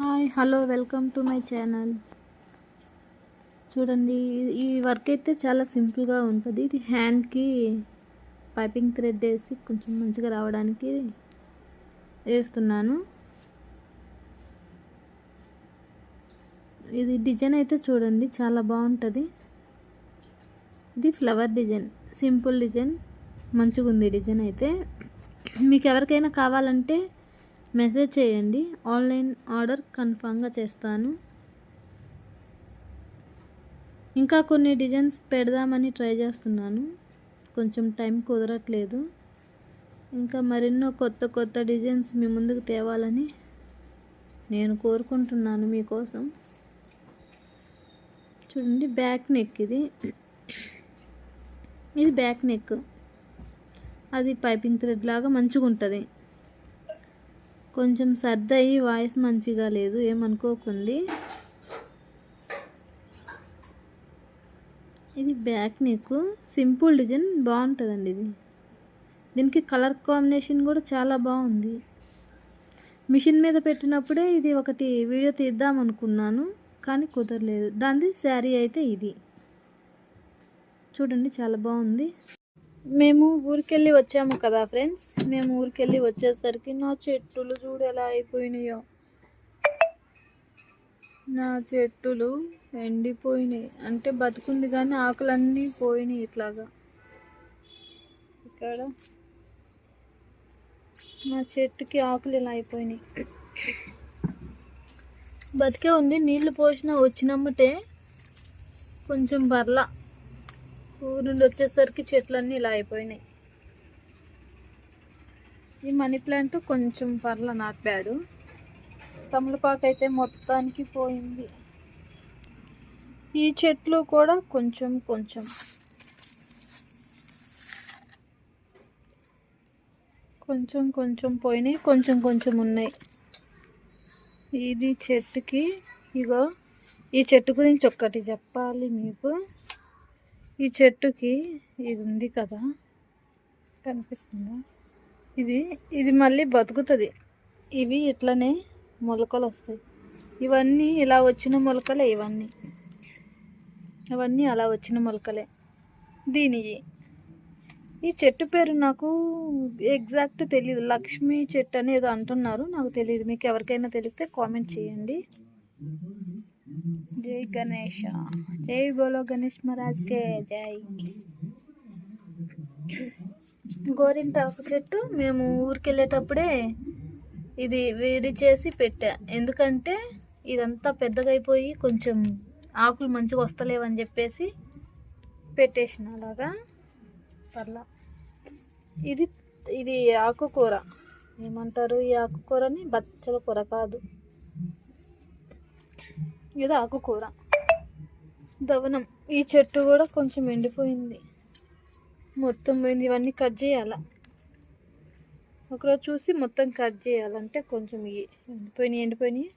Hi hello welcome to my channel చూడండి ఈ- work అయితే చాలా సింపుల్గా ఉంటుంది. ఇది హ్యాండ్కి పైపింగ్ థ్రెడ్ వేసి కొంచెం మంచిగా రావడానికి వేస్తున్నాను. ఇది డిజైన్ అయితే చూడండి చాలా బాగుంటుంది. ఇది ఫ్లవర్ డిజైన్ సింపుల్ డిజైన్ మంచిగా ఉంది డిజైన్ అయితే. మీకు ఎవరికైనా కావాలంటే మెసేజ్ చేయండి. ఆన్లైన్ ఆర్డర్ కన్ఫామ్గా చేస్తాను. ఇంకా కొన్ని డిజైన్స్ పెడదామని ట్రై చేస్తున్నాను. కొంచెం టైం కుదరట్లేదు. ఇంకా మరెన్నో కొత్త కొత్త డిజైన్స్ మీ ముందుకు తేవాలని నేను కోరుకుంటున్నాను మీకోసం. చూడండి బ్యాక్ నెక్ ఇది. ఇది బ్యాక్ నెక్. అది పైపింగ్ థ్రెడ్ లాగా మంచిగా ఉంటుంది కొంచెం సర్దయి వాయిస్ మంచిగా లేదు ఏమనుకోకండి. ఇది బ్యాక్ నీకు సింపుల్ డిజైన్ బాగుంటుందండి ఇది. దీనికి కలర్ కాంబినేషన్ కూడా చాలా బాగుంది. మిషన్ మీద పెట్టినప్పుడే ఇది ఒకటి వీడియో తీద్దాం అనుకున్నాను కానీ కుదరలేదు. దానిది శారీ అయితే ఇది. చూడండి చాలా బాగుంది. మేము ఊరికెళ్ళి వచ్చాము కదా ఫ్రెండ్స్ మేము ఊరికెళ్ళి వచ్చేసరికి నా చెట్టులు చూడు ఎలా అయిపోయినాయో. నా చెట్టులు ఎండిపోయినాయి. అంటే బతుకుంది కానీ ఆకులన్నీ పోయినాయి ఇట్లాగా. ఇక్కడ నా చెట్టుకి ఆకులు ఇలా అయిపోయినాయి. బతికే ఉంది నీళ్ళు పోసిన వచ్చినమ్మటే కొంచెం బర్లా నుండి వచ్చేసరికి చెట్లన్నీ ఇలా అయిపోయినాయి. ఈ మనీ ప్లాంట్ కొంచెం పర్ల నాట్ బ్యాడ్ తమలపాకు అయితే మొత్తానికి పోయింది. ఈ చెట్లు కూడా కొంచెం కొంచెం. కొంచెం కొంచెం పోయినాయి కొంచెం కొంచెం ఉన్నాయి. ఇది చెట్టుకి ఇగో ఈ చెట్టు గురించి ఒక్కటి చెప్పాలి మీకు. ఈ చెట్టుకి ఇది ఉంది కదా కనిపిస్తుందా? ఇది ఇది మళ్ళీ బతుకుతుంది. ఇవి ఇట్లనే మొలకలు వస్తాయి. ఇవన్నీ ఇలా వచ్చిన మొలకలే ఇవన్నీ. అవన్నీ అలా వచ్చిన మొలకలే. దీని ఈ చెట్టు పేరు నాకు ఎగ్జాక్ట్ తెలియదు లక్ష్మీ చెట్టు అని ఏదో అంటున్నారు. నాకు తెలియదు మీకు ఎవరికైనా తెలిస్తే కామెంట్ చేయండి. జై గణేష. జై బోలో గణేష్ మహారాజ్కే జై. జై గోరింటాకు చెట్టు మేము ఊరికి వెళ్ళేటప్పుడే ఇది వేరి చేసి పెట్టా. ఎందుకంటే ఇదంతా పెద్దగా అయిపోయి కొంచెం ఆకులు మంచిగా వస్తలేవని చెప్పేసి పెట్టేసిన అలాగా. పర్లా. ఇది ఇది ఆకుకూర. ఏమంటారు? ఈ ఆకుకూరని బచ్చల కూర కాదు. ఇది ఆకుకూర దవనం. ఈ చెట్టు కూడా కొంచెం ఎండిపోయింది. మొత్తం పోయింది. ఇవన్నీ కట్ చేయాల? ఒకరోజు చూసి మొత్తం కట్ చేయాలంటే కొంచెం ఇవి ఎండిపోయినాయి ఎండిపోయినాయి.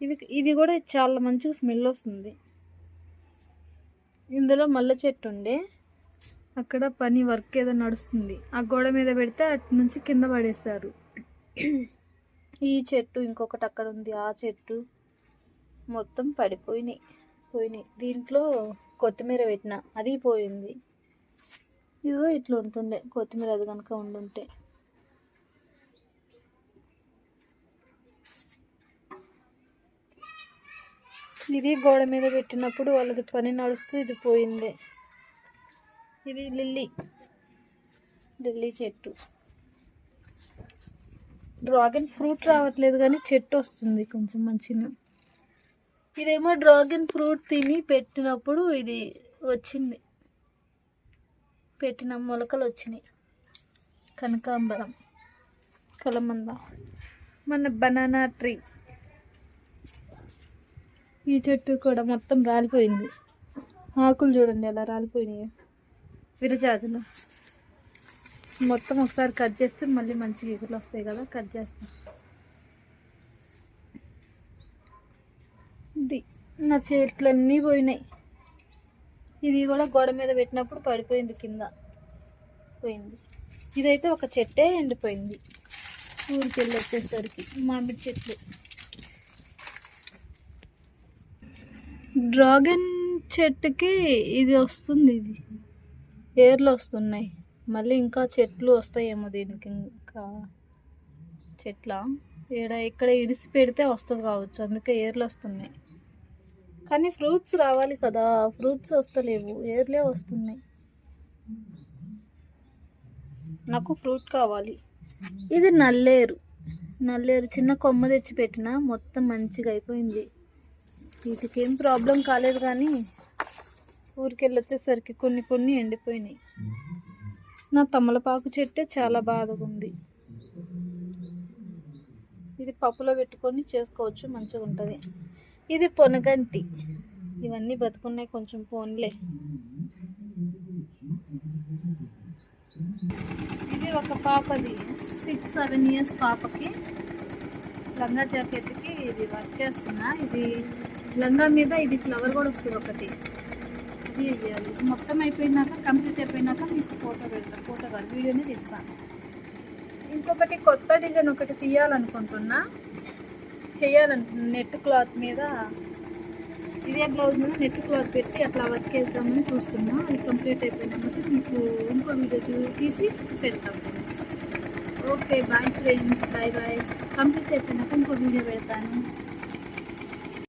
ఇవి ఇది కూడా చాలా మంచిగా స్మెల్ వస్తుంది. ఇందులో మల్లె చెట్టు ఉండే. అక్కడ పని వర్క్ ఏదో నడుస్తుంది. ఆ గోడ మీద పెడితే అటు నుంచి కింద పడేస్తారు ఈ చెట్టు ఇంకొకటి అక్కడ ఉంది. ఆ చెట్టు. మొత్తం పడిపోయినాయి. పోయినాయి. దీంట్లో కొత్తిమీర పెట్టిన అది పోయింది. ఇదిగో ఇట్లా ఉంటుండే. కొత్తిమీర అది కనుక ఉండుంటే. ఇది గోడ మీద పెట్టినప్పుడు వాళ్ళది పని నడుస్తూ ఇది పోయింది. ఇది లిల్లీ. లిల్లీ చెట్టు. డ్రాగన్ ఫ్రూట్ రావట్లేదు కానీ చెట్టు వస్తుంది కొంచెం మంచిగా. ఇదేమో డ్రాగన్ ఫ్రూట్ తిని పెట్టినప్పుడు ఇది వచ్చింది. పెట్టిన మొలకలు వచ్చినాయి. కనకాంబరం కలమంద మన బనానా ట్రీ. ఈ చెట్టు కూడా మొత్తం రాలిపోయింది. ఆకులు చూడండి అలా రాలిపోయినాయి. విరజాజులు. మొత్తం ఒకసారి కట్ చేస్తే మళ్ళీ మంచిగా ఎగురు వస్తాయి కదా కట్ చేస్తాం. ఇది నా చెట్లన్నీ పోయినాయి. ఇది కూడా గోడ మీద పెట్టినప్పుడు పడిపోయింది కింద. పోయింది. ఇదైతే ఒక చెట్టే ఎండిపోయింది. ఊరికి వెళ్ళి వచ్చేసరికి మామిడి చెట్లు. డ్రాగన్ చెట్టుకి ఇది వస్తుంది ఇది. ఏర్లు వస్తున్నాయి. మళ్ళీ ఇంకా చెట్లు వస్తాయేమో దీనికి ఇంకా. చెట్ల? ఈడ ఇక్కడ ఇరిసి పెడితే వస్తుంది కావచ్చు. అందుకే ఏర్లు వస్తున్నాయి. కానీ ఫ్రూట్స్ రావాలి కదా ఫ్రూట్స్ వస్తలేవు ఏర్లే వస్తున్నాయి. నాకు ఫ్రూట్ కావాలి. ఇది నల్లేరు. నల్లేరు చిన్న కొమ్మ తెచ్చి పెట్టిన మొత్తం మంచిగా అయిపోయింది. వీటికి ఏం ప్రాబ్లం కాలేదు కానీ ఊరికెళ్ళి వచ్చేసరికి కొన్ని కొన్ని ఎండిపోయినాయి. నా తమలపాకు చెట్టే చాలా బాధగా ఉంది ఇది పప్పులో పెట్టుకొని చేసుకోవచ్చు మంచిగా ఉంటుంది ఇది పొనగంటి. ఇవన్నీ బతుకున్నాయి కొంచెం పోన్లే. ఇది ఒక పాపది. సిక్స్ సెవెన్ ఇయర్స్ పాపకి. లంగా జాకెట్కి ఇది వర్క్ చేస్తున్నా. ఇది లంగా మీద ఇది ఫ్లవర్ కూడా వస్తుంది ఒకటి. ఇది వేయాలి ఇది మొత్తం అయిపోయినాక కంప్లీట్ అయిపోయినాక మీకు ఫోటో పెడతా ఫోటో కాదు వీడియోనే తీస్తాను ఇంకొకటి కొత్త డిజైన్ ఒకటి తీయాలనుకుంటున్నా. చేయాలంటున్నాను నెట్ క్లాత్ మీద ఇదే బ్లౌజ్ మీద నెట్ క్లాత్ పెట్టి అట్లా వర్క్ చేద్దామని చూస్తున్నా. అది కంప్లీట్ అయిపోయినాక మీకు ఇంకో వీడియో తీసి పెడతాం. Okay bye friends bye bye complete అయిపోయినాక ఇంకో వీడియో పెడతాను.